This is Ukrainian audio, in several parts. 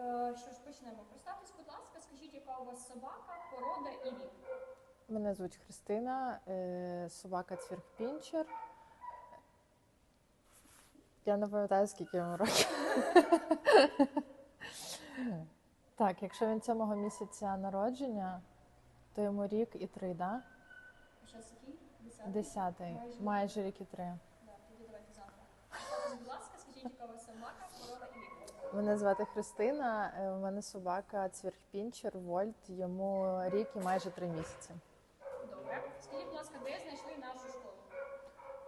Е, Що ж почнемо? Представтесь, будь ласка, скажіть, яка у вас собака, порода і вік. Мене звуть Христина, е, собака цвіркпінчер. Я не пам'ятаю, скільки йому років. Так, якщо він цього місяця народження, то йому рік і три, да? Зараз який? Десятий? Десятий, Майже. майже рік і три. Да, тоді давайте завтра. Будь ласка, скажіть, яка у вас собака. Мене звати Христина. е, У мене собака цвіркпінчер, Вольт, йому рік і майже три місяці. Добре. Скажіть, будь ласка, де знайшли нашу школу?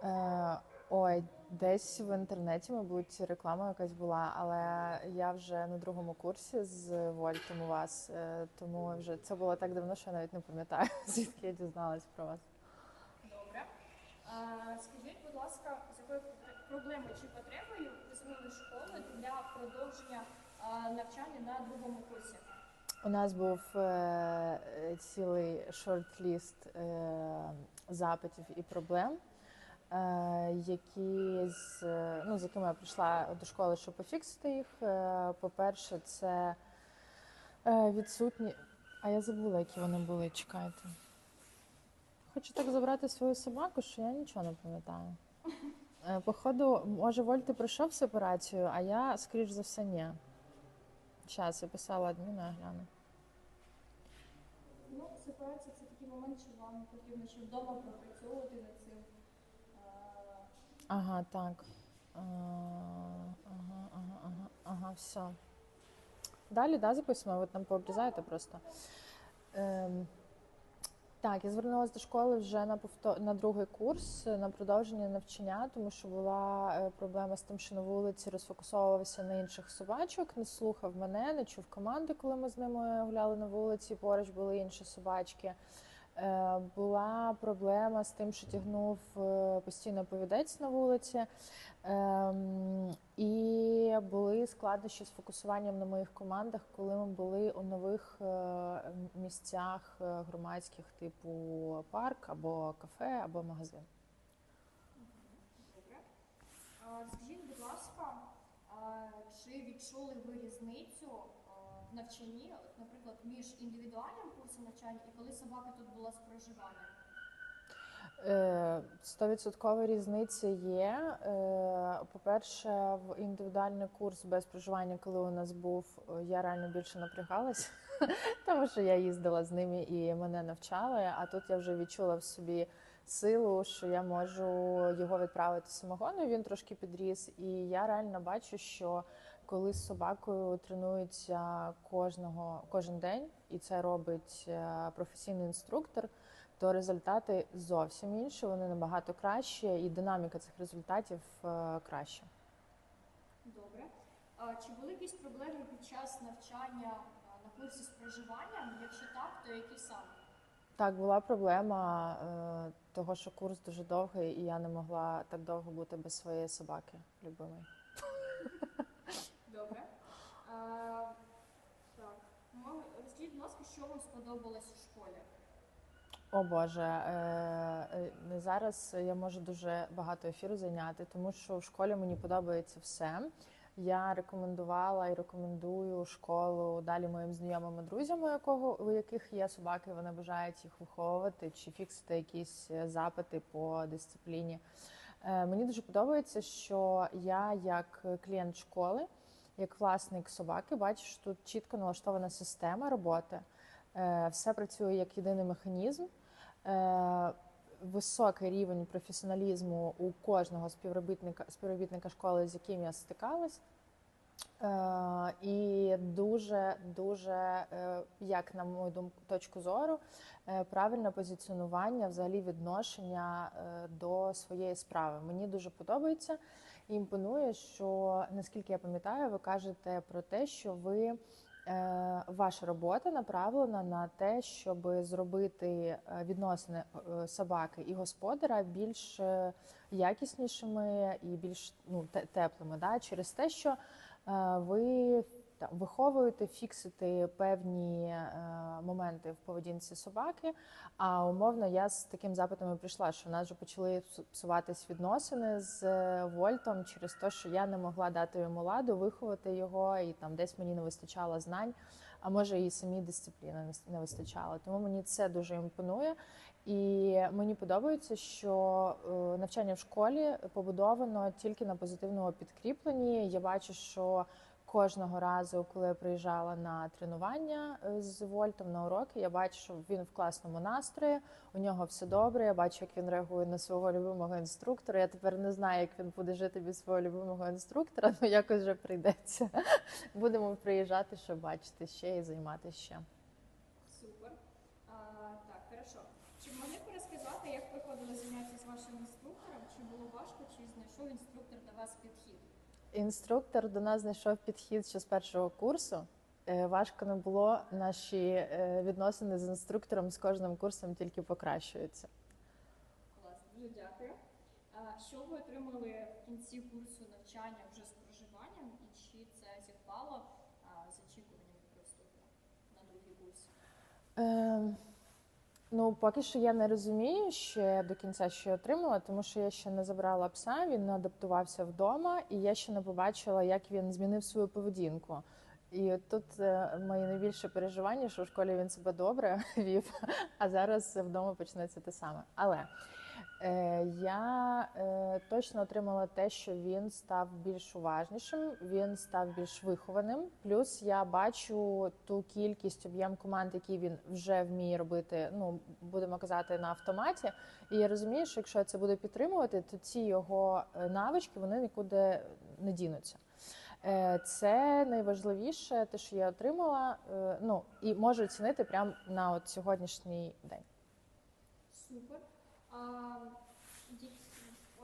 Е, ой, десь в інтернеті, мабуть, реклама якась була, але я вже на другому курсі з Вольтом у вас, е, тому вже це було так давно, що я навіть не пам'ятаю, звідки я дізналась про вас. Добре. А, скажіть, будь ласка, з якою проблемою чи потребою ви змінили школу для продовження навчання на другому курсі? У нас був е, цілий шорт-ліст е, запитів і проблем, е, які з, ну, з якими я прийшла до школи, щоб пофіксити їх. Е, по-перше, це е, відсутні. А я забула, які вони були. Чекайте. Хочу так забрати свою собаку, що я нічого не пам'ятаю. Е, Походу, може, Вольт ти пройшов сепарацію, а я, скоріш за все, ні. Зараз я писала адміну, я гляну. Ну, сепарація це такий момент, що вам потрібно ще вдома пропрацьовувати над цим. Ага, так. А, Ага, ага, ага, ага, все. Далі, да, записуємо, ви там пообрізаєте просто. Ем, так, я звернулася до школи вже на повтор... на другий курс на продовження навчання, тому що була е, проблема з тим, що на вулиці розфокусовувався на інших собачок, не слухав мене, не чув команди, коли ми з ними гуляли на вулиці. Поруч були інші собачки. Е, Була проблема з тим, що тягнув е, постійно повідець на вулиці. Ем, І були складнощі з фокусуванням на моїх командах, коли ми були у нових е, місцях громадських, типу парк або кафе, або магазин. Добре. Скажіть, будь ласка, чи відчули ви різницю навчанні, от, наприклад, між індивідуальним курсом навчання і коли собака тут була з проживанням? Е, Стовідсоткова різниця є. Е, По-перше, в індивідуальний курс без проживання, коли у нас був, я реально більше напрягалась, тому що я їздила з ними і мене навчали. А тут я вже відчула в собі силу, що я можу його відправити самого. Ну він трошки підріс. І я реально бачу, що коли з собакою тренуються кожного кожен день, і це робить е, професійний інструктор то результати зовсім інші, вони набагато кращі, і динаміка цих результатів е, краща. Добре. А, чи були якісь проблеми під час навчання на курсі з проживанням? Якщо так, то які саме? Так, була проблема е, того, що курс дуже довгий, і я не могла так довго бути без своєї собаки любимої. Добре. А, так. Розкажіть, будь ласка, що вам сподобалось у школі? О Боже, е, е, зараз я можу дуже багато ефіру зайняти, тому що в школі мені подобається все. Я рекомендувала і рекомендую школу далі моїм знайомим друзям, у якого у яких є собаки, вони бажають їх виховувати чи фіксити якісь е, запити по дисципліні. Мені дуже подобається, що я, як клієнт школи, як власник собаки, бачу, що тут чітко налаштована система роботи. Е, Все працює як єдиний механізм. Е, Високий рівень професіоналізму у кожного співробітника співробітника школи, з яким я стикалась. Е, і дуже дуже, як на мою думку, точку зору, правильне позиціонування, взагалі відношення до своєї справи. Мені дуже подобається імпонує, що наскільки я пам'ятаю, ви кажете про те, що ви. е, Ваша робота направлена на те, щоб зробити е, відносини е, собаки і господаря більш якіснішими і більш ну, теплими, да? через те, що ви там виховуєте, фіксити певні е, моменти в поведінці собаки. А умовно, я з таким запитом і прийшла, що в нас вже почали псуватись відносини з е, Вольтом через те, що я не могла дати йому ладу, виховати його, і там десь мені не вистачало знань, а може і самі дисципліни не вистачало. Тому мені це дуже імпонує. І мені подобається, що е, навчання в школі побудовано тільки на позитивному підкріпленні. Я бачу, що кожного разу, коли я приїжджала на тренування е, з Вольтом на уроки, я бачу, що він в класному настрої, у нього все добре. Я бачу, як він реагує на свого любимого інструктора. Я тепер не знаю, як він буде жити без свого любимого інструктора, але якось вже прийдеться. Будемо приїжджати, щоб бачити ще і займатися ще. Супер. А, так, хорошо. Чи б розказати, як проходили заняття з вашим інструктором? Чи було важко, чи знайшов інструктор до вас підхід? Інструктор до нас знайшов підхід ще з першого курсу. Е, Важко не було. Наші е, відносини з інструктором з кожним курсом тільки покращуються. Клас, дуже дякую. А, що ви отримали в кінці курсу навчання вже з проживанням, і чи це зівпало з очікуваннями про вступу на другий курс? Е, ну, поки що я не розумію ще до кінця, що я отримала, тому що я ще не забрала пса, він не адаптувався вдома, і я ще не побачила, як він змінив свою поведінку. І тут е, моє найбільше переживання, що в школі він себе добре вів, а зараз вдома почнеться те саме. Але я е, точно отримала те, що він став більш уважнішим, він став більш вихованим. Плюс я бачу ту кількість об'єм команд, які він вже вміє робити. Ну будемо казати на автоматі. І я розумію, що якщо я це буду підтримувати, то ці його е, навички вони нікуди не дінуться. Е, Це найважливіше, те, що я отримала, е, ну і можу оцінити прямо на от сьогоднішній день. Супер.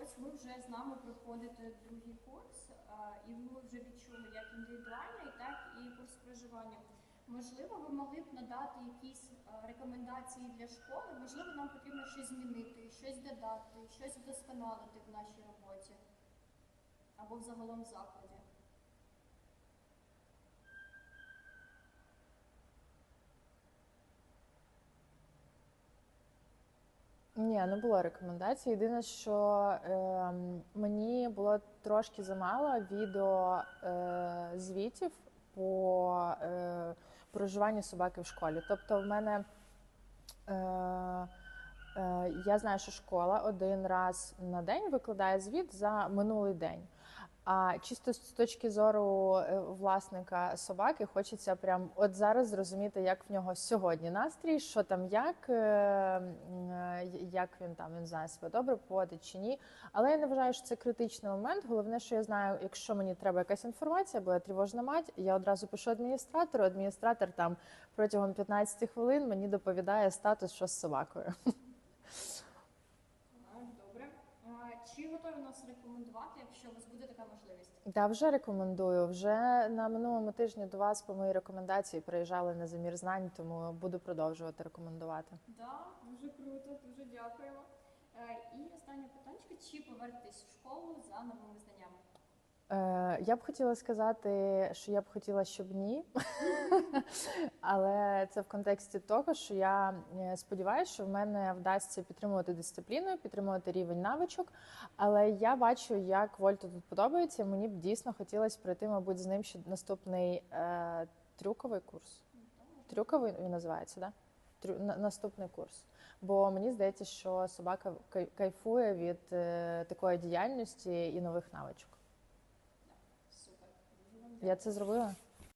Ось ви вже з нами проходите другий курс, і ви вже відчули як індивідуальний, так і курс проживання. Можливо, ви могли б надати якісь рекомендації для школи? Можливо, нам потрібно щось змінити, щось додати, щось вдосконалити в нашій роботі або в закладі. Ні, не було рекомендацій. Єдине, що е, мені було трошки замало відео е, звітів по е, проживанню собаки в школі. Тобто, в мене е, е, я знаю, що школа один раз на день викладає звіт за минулий день. А чисто з точки зору е, власника собаки, хочеться прям от зараз зрозуміти, як в нього сьогодні настрій, що там, як, е, е, як він там він знає себе добре поводить чи ні. Але я не вважаю, що це критичний момент. Головне, що я знаю, якщо мені треба якась інформація, бо я тривожна мать, я одразу пишу адміністратору. Адміністратор там протягом 15 хвилин мені доповідає статус, що з собакою. Ага, добре. А, чи готові нас рекомендувати, якщо у вас буде така можливість? Да, вже рекомендую. Вже на минулому тижні до вас по моїй рекомендації приїжджали на замір знань, тому буду продовжувати рекомендувати. Да, дуже круто, дуже дякуємо. Е, І останнє питання, чи повернетесь в школу за новими знаннями? Е, я б хотіла сказати, що я б хотіла, щоб ні. Але це в контексті того, що я е, сподіваюся, що в мене вдасться підтримувати дисципліну, підтримувати рівень навичок. Але я бачу, як Вольту тут подобається. Мені б дійсно хотілося пройти, мабуть, з ним ще наступний е, трюковий курс. Трюковий він називається, да? Трю... на- наступний курс. Бо мені здається, що собака кайфує від е, такої діяльності і нових навичок. Я це зробила.